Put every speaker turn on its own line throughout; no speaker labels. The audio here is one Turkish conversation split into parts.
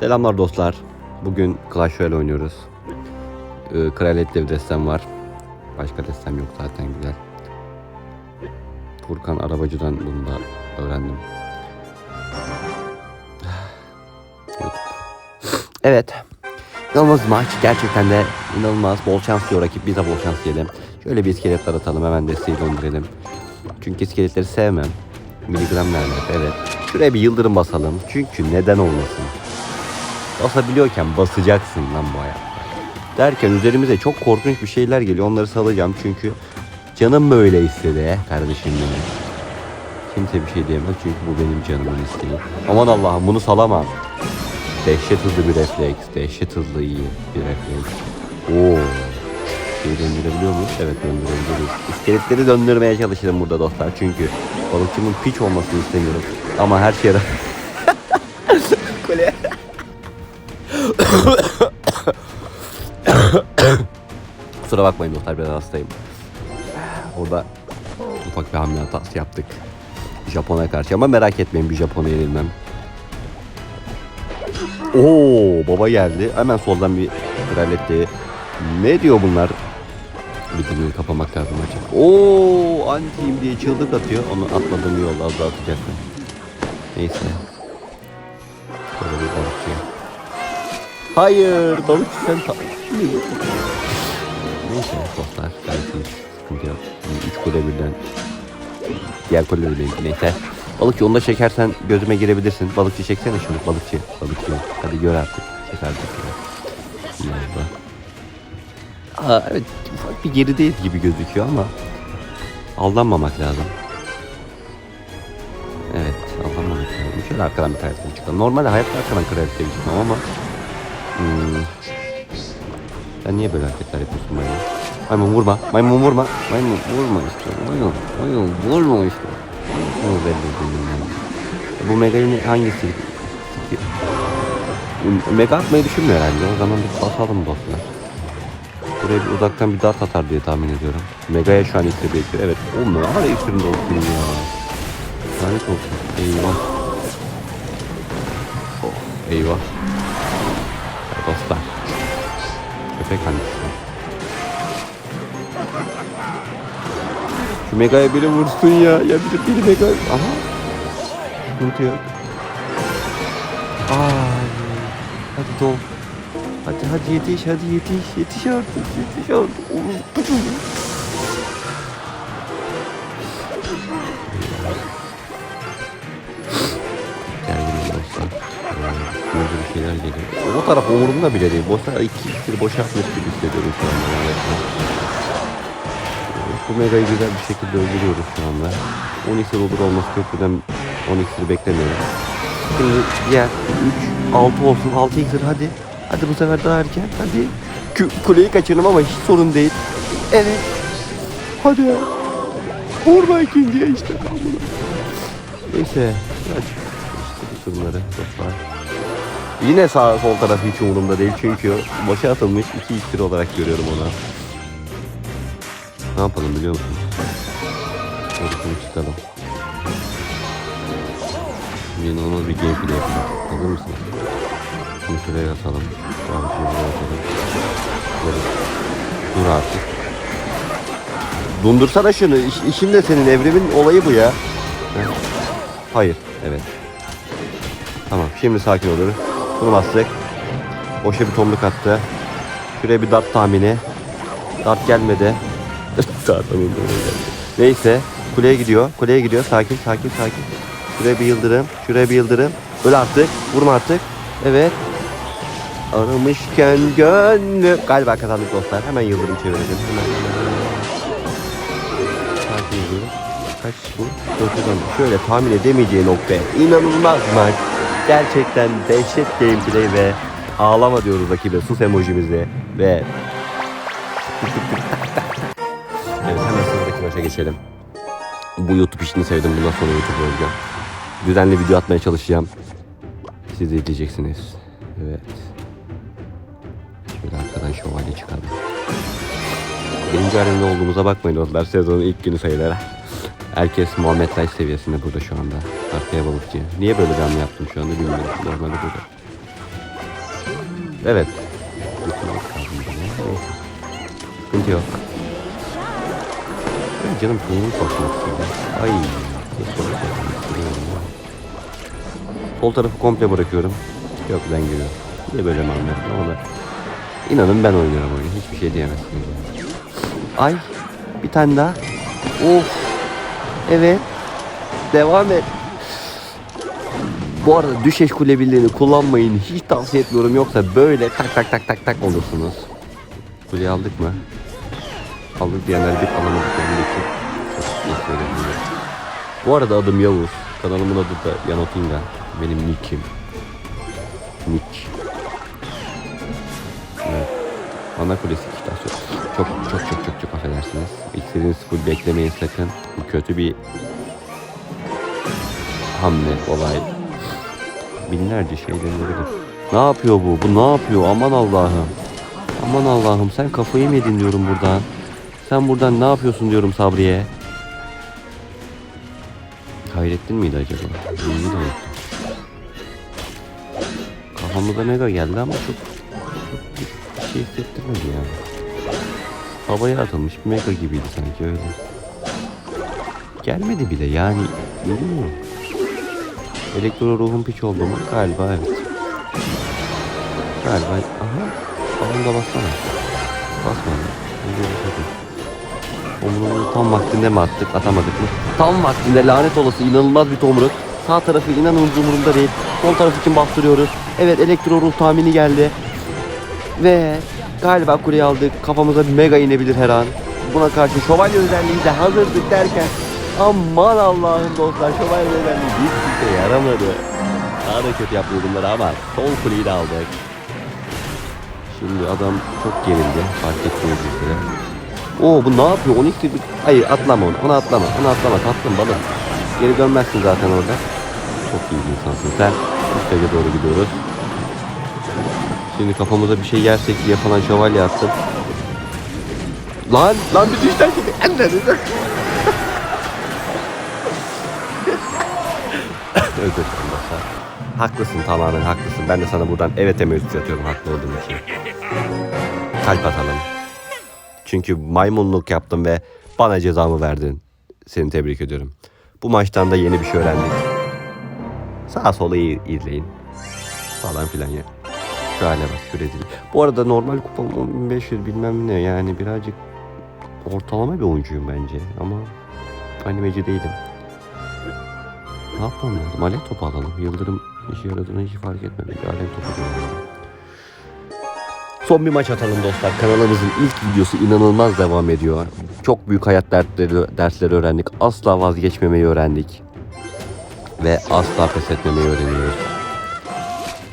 Selamlar dostlar. Bugün Clash Royale oynuyoruz. Ee, Kraliyet'te bir destem var. Başka destem yok zaten güzel. Furkan Arabacı'dan bunu da öğrendim. Evet. İnanılmaz maç. Gerçekten de inanılmaz. Bol şans diyor rakip. Biz de bol şans diyelim. Şöyle bir iskeletler atalım. Hemen desteği döndürelim. Çünkü iskeletleri sevmem. Miligram vermez. Evet. Şuraya bir yıldırım basalım. Çünkü neden olmasın? Basabiliyorken basacaksın lan bu hayatta. Derken üzerimize çok korkunç bir şeyler geliyor. Onları salacağım çünkü canım böyle istedi kardeşim benim. Kimse bir şey diyemez çünkü bu benim canımın isteği. Aman Allah'ım bunu salamam. Dehşet hızlı bir refleks. Dehşet hızlı iyi bir refleks. Oo. Şeyi döndürebiliyor muyuz? Evet döndürebiliriz. İskeletleri döndürmeye çalışırım burada dostlar. Çünkü balıkçımın piç olmasını istemiyorum. Ama her şeye... Kule. Kusura bakmayın dostlar biraz hastayım. Orada ufak bir hamle hatası yaptık. Japon'a karşı ama merak etmeyin bir Japon'a yenilmem. Oo baba geldi. Hemen soldan bir kraletti. Ne diyor bunlar? Bir dilini kapamak lazım açık. Oo antiyim diye çığlık atıyor. Onu atmadığım yolda az daha atacaktım. Neyse. Hayır balıkçı sen ta- Neyse dostlar belki sıkıntı yok. Yani üç kule birden diğer kuleyle ilgili neyse. Balıkçı onu da çekersen gözüme girebilirsin. Balıkçı çeksene şunu balıkçı. Balıkçı. Hadi gör artık. Çek artık. İyi. Aa, evet ufak bir gerideyiz gibi gözüküyor ama aldanmamak lazım. Evet aldanmamak lazım. Şöyle arkadan bir karakter çıkalım. Normalde hayatta arkadan çıkmam ama hmm, sen niye böyle hareketler yapıyorsun maymun? Maymun vurma. Maymun vurma. Maymun vurma işte. Maymun. Maymun vurma işte. Maymun belli değil yani. Bu Mega'nın hangisi? Mega atmayı düşünmüyor herhalde. O zaman bir basalım dostlar. Buraya bir uzaktan bir dart atar diye tahmin ediyorum. Mega'ya şu an iksir bekliyor. Evet. Oğlum ne var iksirin de olsun ya. Lanet olsun. Eyvah. Oh, eyvah. Köpek hangisi? Şu Mega'ya biri vursun ya. Ya biri, biri Mega... Aha. Sıkıntı yok. Ay. Hadi dol. Hadi hadi yetiş hadi yetiş. Yetiş artık yetiş artık. Oğlum, pucum. Gerginim Böyle bir şeyler geliyor. O taraf umurumda bile değil. Boşa iki iksiri boşaltmış gibi hissediyorum şu anda. Bu Mega'yı güzel bir şekilde öldürüyoruz şu anda. 10 iksir olur olması köprüden 10 iksiri beklemiyorum. Şimdi diğer 3, 6 olsun 6 iksir hadi. Hadi bu sefer daha erken hadi. Kü- kuleyi kaçırdım ama hiç sorun değil. Evet. Hadi. Vurma ikinciye işte. Neyse. Hadi. İşte bu sorunları dostlar. Yine sağ sol taraf hiç umurumda değil çünkü boşa atılmış iki iksir olarak görüyorum onu. Ne yapalım biliyor musun? Orasını çıkalım. İnanılmaz bir gameplay yapalım. Hazır mısın? Şunu şuraya atalım. An şunu buraya atalım. Böyle. Dur artık. Dundursana şunu. İş, işin de senin evrimin olayı bu ya. Ha? Hayır. Evet. Tamam. Şimdi sakin oluruz. Bunu bastık. Boşa bir tomruk attı. Şuraya bir dart tahmini. Dart gelmedi. Neyse. Kuleye gidiyor. Kuleye gidiyor. Sakin sakin sakin. Şuraya bir yıldırım. Şuraya bir yıldırım. Öl artık. Vurma artık. Evet. Aramışken gönlüm. Galiba kazandık dostlar. Hemen yıldırım çevirelim. Hemen. Sakin yıldırım. Kaç bu? 410. Şöyle tahmin edemeyeceği noktaya. İnanılmaz maç. Gerçekten dehşet gameplay ve ağlama diyoruz rakibe sus emojimizi ve Evet hemen sıradaki maça geçelim. Bu YouTube işini sevdim. Bundan sonra YouTube olacağım. Düzenli video atmaya çalışacağım. Siz de izleyeceksiniz. Evet. Şöyle arkadan şövalye çıkalım. Birinci alemde olduğumuza bakmayın dostlar. Sezonun ilk günü sayılır. Herkes Muhammed Taş seviyesinde burada şu anda. Arkaya balıkçı. Niye böyle bir yaptım şu anda bilmiyorum. Normalde burada. Evet. Sıkıntı yok. Ay canım neyini korkmak istedim. Ay. Sol tarafı komple bırakıyorum. Yok ben giriyorum. Niye böyle mi anlıyorum ama. İnanın ben oynuyorum oyunu. Hiçbir şey diyemezsiniz. yani. Ay. Bir tane daha. Of. Evet. Devam et. Bu arada düşeş kulebillerini kullanmayın. Hiç tavsiye etmiyorum. Yoksa böyle tak tak tak tak tak olursunuz. Kuleyi aldık mı? Aldık diyenler bir alamadık. Bu arada adım Yavuz. Kanalımın adı da Yanotinga. Benim nick'im. Nick. Ana Kulesi istasyon. Çok çok çok çok çok affedersiniz. İstediğiniz full beklemeyin sakın. Bu kötü bir hamle olay. Binlerce şey denilebilir. Ne yapıyor bu? Bu ne yapıyor? Aman Allah'ım. Aman Allah'ım sen kafayı mı yedin diyorum buradan. Sen buradan ne yapıyorsun diyorum Sabriye. Hayrettin miydi acaba? İyi de unuttum. Kafamıza mega geldi ama çok bir şey hissettirmedi yani. Havaya atılmış bir mega gibiydi sanki öyle. Gelmedi bile yani. Bilmiyorum. Elektro ruhun piç oldu mu? Galiba evet. Galiba. Aha. Balon da bassana. Basmadı. Tomruğunu tam vaktinde mi attık atamadık mı? Tam vaktinde lanet olası inanılmaz bir tomruk. Sağ tarafı inanın umurumda değil. Sol taraf için bastırıyoruz. Evet elektro ruh tahmini geldi. Ve galiba kuleyi aldık. Kafamıza mega inebilir her an. Buna karşı şövalye özelliği de hazırdık derken aman Allah'ım dostlar şövalye özelliği hiç işe yaramadı. Daha da kötü yapıyor bunları ama sol kuleyi de aldık. Şimdi adam çok gerildi. Fark etmiyor bizlere. Oo bu ne yapıyor? Onyx gibi. Hayır atlama onu. Onu atlama. Onu atlama. Tatlım balım. Geri dönmezsin zaten orada. Çok iyi bir insansın sen. Üsteğe doğru gidiyoruz. Şimdi kafamıza bir şey yersek diye falan şövalye attım. Lan lan bir düşten gibi. Enleri. Özür dilerim dostlar. Haklısın tamamen haklısın. Ben de sana buradan evet üstü atıyorum haklı olduğum için. Kalp atalım. Çünkü maymunluk yaptım ve bana cezamı verdin. Seni tebrik ediyorum. Bu maçtan da yeni bir şey öğrendik. Sağa sola iyi izleyin. Falan filan ya. Şu hale bak şu rezil. Bu arada normal kupam 10500 bilmem ne yani birazcık ortalama bir oyuncuyum bence ama animeci değilim. Ne yapmam lazım? Alet topu alalım. Yıldırım işe yaradığını hiç fark etmedim. Alet topu alalım. Son bir maç atalım dostlar. Kanalımızın ilk videosu inanılmaz devam ediyor. Çok büyük hayat dertleri, dersleri öğrendik. Asla vazgeçmemeyi öğrendik. Ve asla pes etmemeyi öğreniyoruz.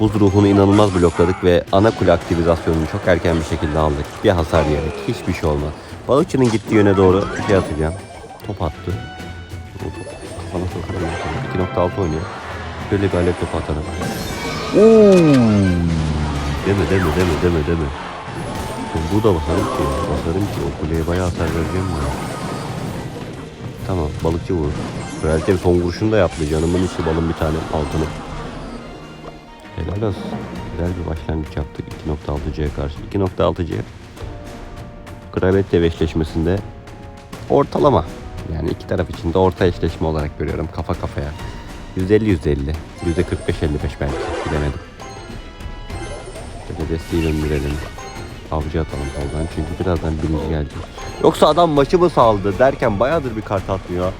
Buz ruhunu inanılmaz blokladık ve ana kule aktivizasyonunu çok erken bir şekilde aldık. Bir hasar yiyerek. Hiçbir şey olmaz. Balıkçının gittiği yöne doğru bir şey atacağım. Top attı. Top kafana sokarım. 2.6 oynuyor. Şöyle bir alet topu atarım. Deme deme deme deme deme. Bu da basarım ki. Basarım ki o kuleye bayağı hasar vereceğim ya. Tamam balıkçı vur. Kraliçe son vuruşunu da yaptı. Canımın içi balın bir tane altını. Helal olsun. Güzel bir başlangıç yaptık 2.6C'ye karşı. 2.6C Kraliçe ve eşleşmesinde ortalama. Yani iki taraf için de orta eşleşme olarak görüyorum kafa kafaya. %50 %50. %45 55 belki bilemedim. Şöyle desteği döndürelim. Avcı atalım soldan çünkü birazdan birinci gelecek. Yoksa adam maçı mı saldı derken bayağıdır bir kart atmıyor.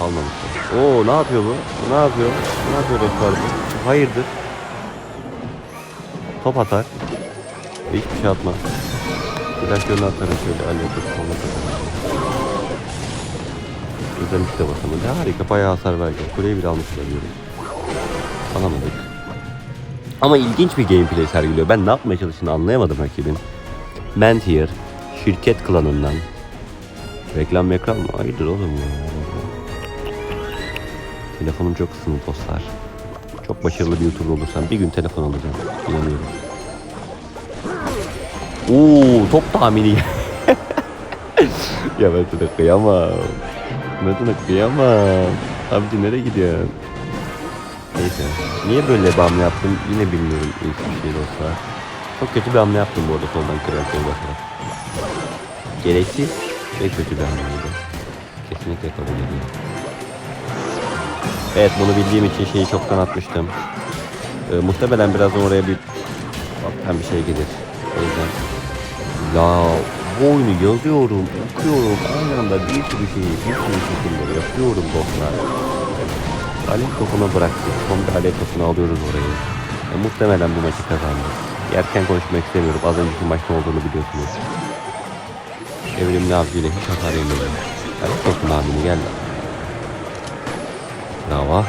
Oo salmamışlar. Oo ne yapıyor bu? Ne yapıyor? Ne yapıyor Rekor bu? Hayırdır? Top atar. Hiçbir şey atmaz. Flasyonu atarım şöyle sonra Özellikle de basamadı. Harika bayağı hasar verecek. Kuleyi bile almışlar diyorum. Alamadık. Ama ilginç bir gameplay sergiliyor. Ben ne yapmaya çalıştığını anlayamadım rakibin. Mantier, şirket klanından. Reklam mekram mı? Hayırdır oğlum ya. Telefonum çok ısındı dostlar. Çok başarılı bir YouTuber olursam bir gün telefon alacağım. İnanıyorum. Oo, top tahmini. ya ben sana kıyamam. Ben sana kıyamam. Abici nereye gidiyorsun? Neyse. Niye böyle bir hamle yaptım yine bilmiyorum ilk şey olsa. Çok kötü bir hamle yaptım bu arada soldan kırarken bakarak. Gereksiz ve kötü bir hamleydi. Kesinlikle kabul ediyorum. Evet bunu bildiğim için şeyi çoktan atmıştım. Ee, muhtemelen birazdan oraya bir baktan bir şey gelir. O yüzden ya bu oyunu yazıyorum, okuyorum. Aynı anda bir sürü şeyi, bir sürü şekilde yapıyorum dostlar. Alev topuna bıraktık. Son bir alev topunu alıyoruz orayı. E, muhtemelen bu maçı kazandık. Erken konuşmak istemiyorum. Az önceki maç ne olduğunu biliyorsunuz. Evrimli avcıyla hiç hasar yemedim. Alev topun abini gel. Bravo.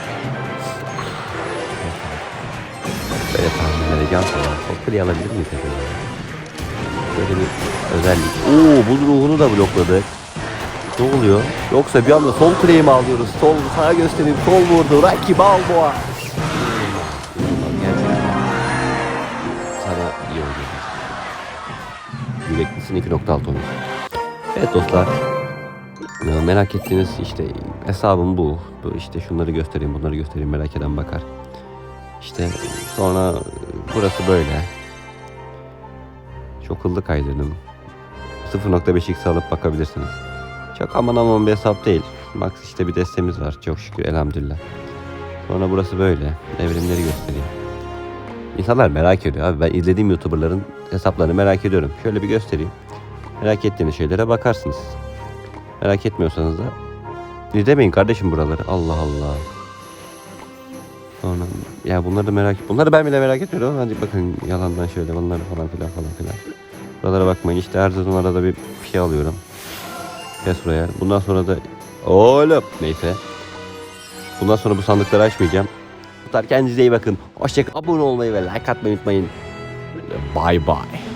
Böyle tahmin edeceğim sana. Sokri'yi alabilir miyiz acaba? Böyle bir özellik. Oo buz ruhunu da blokladık. Ne oluyor? Yoksa bir anda sol kuleyi mi alıyoruz? Sol sağa göstereyim. Sol vurdu. Rocky Balboa. Sana iyi oynuyor. Yüreklisin 2.6 oynuyor. Evet dostlar. Merak ettiğiniz işte hesabım bu. işte şunları göstereyim bunları göstereyim merak eden bakar. İşte sonra burası böyle. Çok hızlı kaydırdım. 0.5x alıp bakabilirsiniz. Çok aman aman bir hesap değil. Max işte bir destemiz var çok şükür elhamdülillah. Sonra burası böyle. Evrimleri göstereyim. İnsanlar merak ediyor abi. Ben izlediğim YouTuber'ların hesaplarını merak ediyorum. Şöyle bir göstereyim. Merak ettiğiniz şeylere bakarsınız. Merak etmiyorsanız da izlemeyin kardeşim buraları. Allah Allah. Sonra ya bunları da merak Bunları ben bile merak etmiyorum. Hadi bakın yalandan şöyle bunları falan filan falan filan. Buralara bakmayın. İşte her sezon arada bir şey alıyorum. Kes buraya. Bundan sonra da oğlum neyse. Bundan sonra bu sandıkları açmayacağım. Kendinize iyi bakın. Hoşçakalın. Abone olmayı ve like atmayı unutmayın. Bye bye.